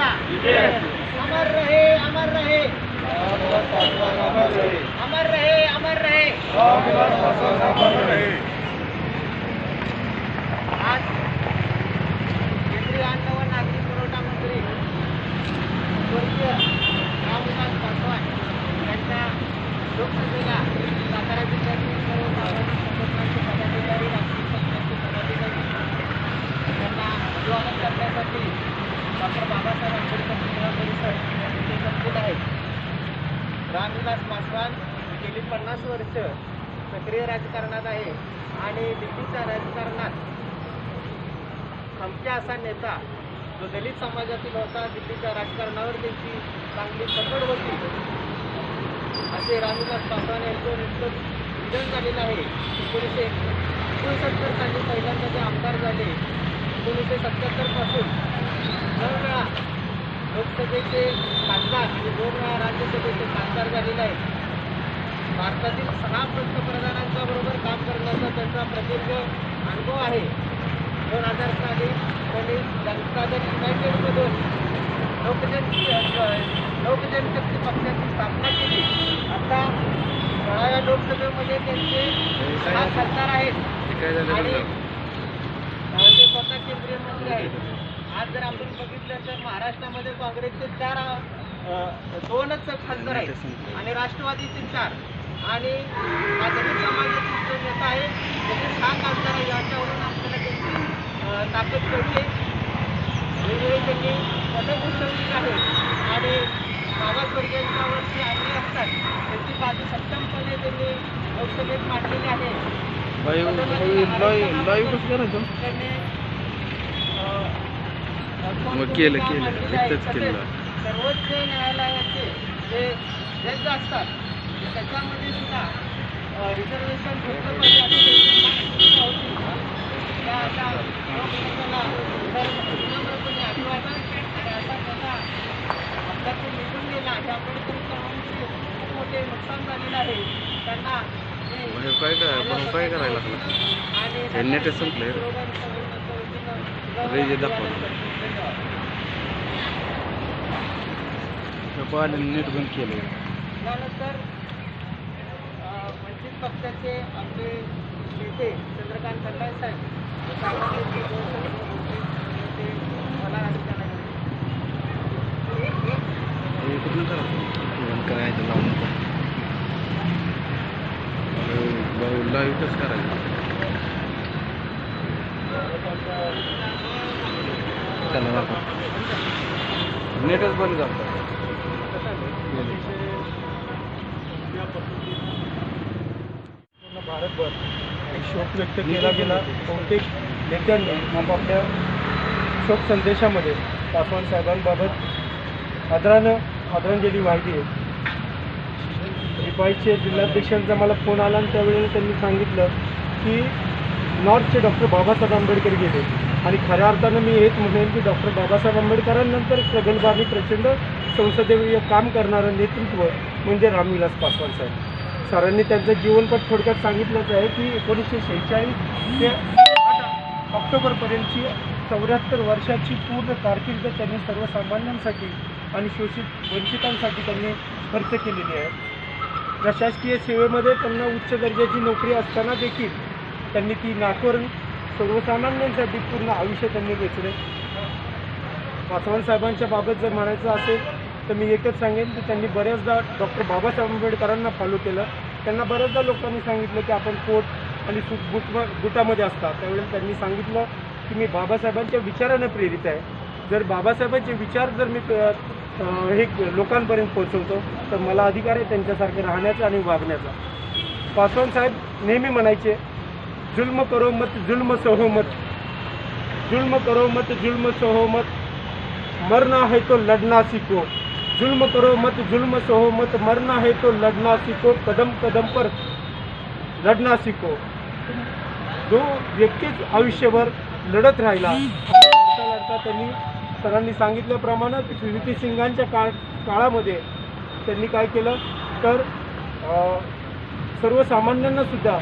का अमर रहे अमर रहे। अमर रहे। अमर रहे। डॉक्टर बाबासाहेब आंबेडकर पुतळा परिसर येथे संकुल आहेत रामविलास पासवान गेली पन्नास वर्ष सक्रिय राजकारणात आहे आणि दिल्लीच्या राजकारणात खमक्या असा नेता जो दलित समाजातील होता दिल्लीच्या राजकारणावर त्यांची चांगली पकड होती. असे रामविलास पासवान यांचं नुकतंच निधन झालेलं आहे. एकोणीसशे एकोणसत्तर साली पहिल्यांदा ते आमदार झाले. एकोणीसशे सत्याहत्तर लोकसभेचे खासदार आणि दोन वेळा राज्यसभेचे खासदार झालेले आहेत. भारतातील सहा पंतप्रधानांच्या बरोबर काम करण्याचा त्यांचा प्रदीर्घ अनुभव आहे. दोन हजार साली त्यांनी जनता दल युनायटेडमधून लोकजन लोकजनशक्ती पक्षाची स्थापना केली. आता सोळाव्या लोकसभेमध्ये त्यांचे सहा खासदार आहेत. आणि ते स्वतः केंद्रीय मंत्री आहेत. आज जर आपण बघितलं तर महाराष्ट्रामध्ये काँग्रेसचे चार दोनच खासदार आहेत आणि राष्ट्रवादीचे चार आणि हा दलित समाजातील जो नेता आहे त्याचे सहा खासदार आहे याच्यावरून आपल्याला त्यांची ताकद कळते वेगवेगळे त्यांनी पदं घोषवलेली आहे आणि जे अन्याय असतात त्यांची बाजू सक्षमपणे त्यांनी लोकसभेत मांडलेली आहे त्यांनी मग केलं, केलं. इथंच केलं. सर्वोच्च न्यायालयाचे जे जज असतात त्याच्यामध्ये सुद्धा रिझर्वेशन काय काय काय करायला लागला आणि नेट संपलंय रे. रेज दाखवा. पाणी नेट बंद केलं त्यानंतर वंचित पक्षाचे आपले नेते चंद्रकांत खंडाळे साहेब हे हे करायचं लावून लाईव्हच करायचं त्याला दाखव नेटच बंद करतो भारतभर एक शोक व्यक्त केला गेला. बहुतेक नेत्यांनी आपापल्या शोक संदेशामध्ये पासवान साहेबांबाबत आदरानं आदरांजली वाहिली आहे. रिपाईचे जिल्हाध्यक्षांचा मला फोन आला आणि त्यावेळेला त्यांनी सांगितलं की नॉर्थचे डॉक्टर बाबासाहेब आंबेडकर गेले. आणि खऱ्या अर्थानं मी हेच म्हणेन की डॉक्टर बाबासाहेब आंबेडकरांनंतर प्रगल्भ आणि प्रचंड संसदीय काम करणारं नेतृत्व म्हणजे रामविलास पासवान साहेब. सरांनी त्यांचं जीवनपट थोडक्यात सांगितलंच आहे की एकोणीसशे शेहेचाळीस ते आठ ऑक्टोबरपर्यंतची चौऱ्याहत्तर वर्षाची पूर्ण कारकीर्द त्यांनी सर्वसामान्यांसाठी आणि शोषित वंचितांसाठी त्यांनी खर्च केलेली आहे. प्रशासकीय सेवेमध्ये त्यांना उच्च दर्जाची नोकरी असताना देखील त्यांनी ती नाकारून सर्वसामान्यांसाठी पूर्ण आयुष्य त्यांनी वेचले पासवान साहेबांच्या बाबत जर म्हणायचं असेल तर मी एकच सांगेन की त्यांनी बऱ्याचदा डॉक्टर बाबासाहेब आंबेडकरांना फॉलो केलं. त्यांना बऱ्याचदा लोकांनी सांगितलं की आपण कोट आणि सुख बुट गुटामध्ये असतात. त्यावेळेला त्यांनी सांगितलं की मी बाबासाहेबांच्या विचारानं प्रेरित आहे. जर बाबासाहेबांचे विचार जर मी हे लोकांपर्यंत पोहोचवतो तर मला अधिकार आहे त्यांच्यासारखे राहण्याचा आणि वागण्याचा. पासवान साहेब नेहमी म्हणायचे जुल्म करो मत जुल्म सहो मत। जुल्म करो मत जुल्म सहो मत। मरना है तो लड़ना सीखो। जुल्म करो मत जुल्म सहो मत। मरना है तो लड़ना सीखो। कदम कदम पर लढना सीखो। जो व्यक्तीच आयुष्यभर लढत राहिला लढता लढता त्यांनी सरांनी सांगितल्याप्रमाणे स्मृती सिंगांच्या काळ काळामध्ये त्यांनी काय केलं? तर सर्वसामान्यांनासुद्धा सर्वसामान्यांना सुद्धा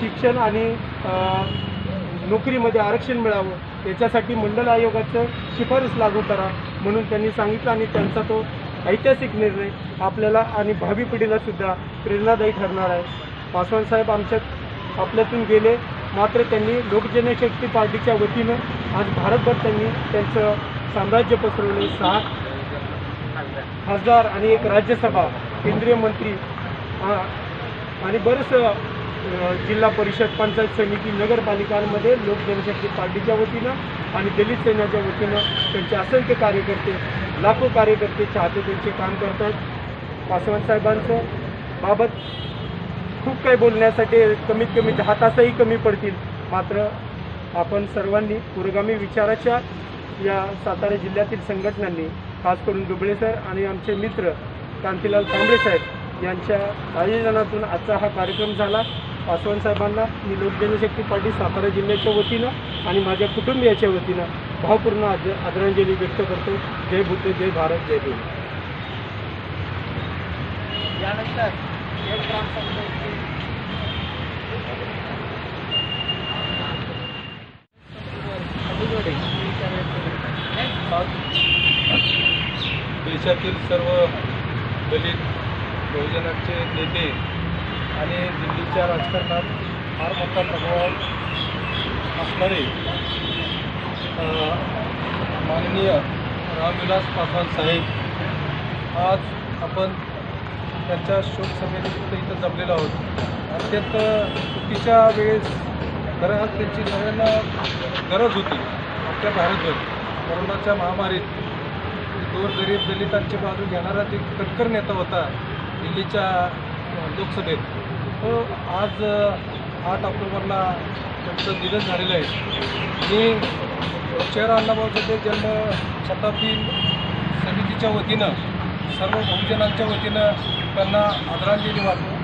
शिक्षण आणि नोकरीमध्ये आरक्षण मिळावं याच्यासाठी मंडल आयोगाचं शिफारस लागू करा म्हणून त्यांनी सांगितलं आणि त्यांचा तो ऐतिहासिक निर्णय आपल्याला आणि भावी पिढीला सुद्धा प्रेरणादायी ठरणार आहे. पासवान साहेब आमच्यात आपल्यातून गेले मात्र त्यांनी लोकजनशक्ती पार्टीच्या वतीनं आज भारतभर त्यांनी त्यांचं साम्राज्य पसरवले. सहा खासदार आणि एक राज्यसभा केंद्रीय मंत्री आणि बरंच जिल्हा परिषद पंचायत समिती नगरपालिकांमध्ये लोक जनशक्ती पार्टीच्या वतीनं आणि दलित सेनेच्या वतीनं त्यांचे असंख्य कार्यकर्ते लाखो कार्यकर्ते चाहते त्यांचे काम करतात. पासवान साहेबांचं बाबत खूप काही बोलण्यासाठी कमीत कमी दहा तासही कमी पडतील. मात्र आपण सर्वांनी पुरोगामी विचाराच्या या सातारा जिल्ह्यातील संघटनांनी खास करून दुबळे सर आणि आमचे मित्र कांतीलाल कांबळे साहेब यांच्या आयोजनातून आजचा हा कार्यक्रम झाला. पासवान साहेबांना मी लोकजनशक्ती पार्टी सातारा जिल्ह्याच्या वतीनं आणि माझ्या कुटुंबियाच्या वतीनं भावपूर्ण आद आदरांजली व्यक्त करतो जय बुद्ध जय भारत जय भीम यानंतर. देशातील सर्व दलित बहुजनांचे नेते आणि दिल्लीच्या राजकारणात फार मोठा प्रभाव असणारे माननीय रामविलास पासवान साहेब आज आपण त्यांच्या शोकसभेनिमित्त इथं जमलेलो आहोत. अत्यंत चुकीच्या वेळेस खरं त्यांची सगळ्यांना गरज होती आपल्या भारतभर. कोरोनाच्या महामारीत गोर गरीब दलितांची बाजू घेणारा एक कटकर नेता होता दिल्लीच्या लोकसभेत. तो आज आठ ऑक्टोबरला त्यांचं निधन झालेलं आहे. मी शहर अण्णाभाऊ साठे जन्म शताब्दी समितीच्या वतीनं सर्व बहुजनांच्या वतीनं त्यांना आदरांजली वाहतो.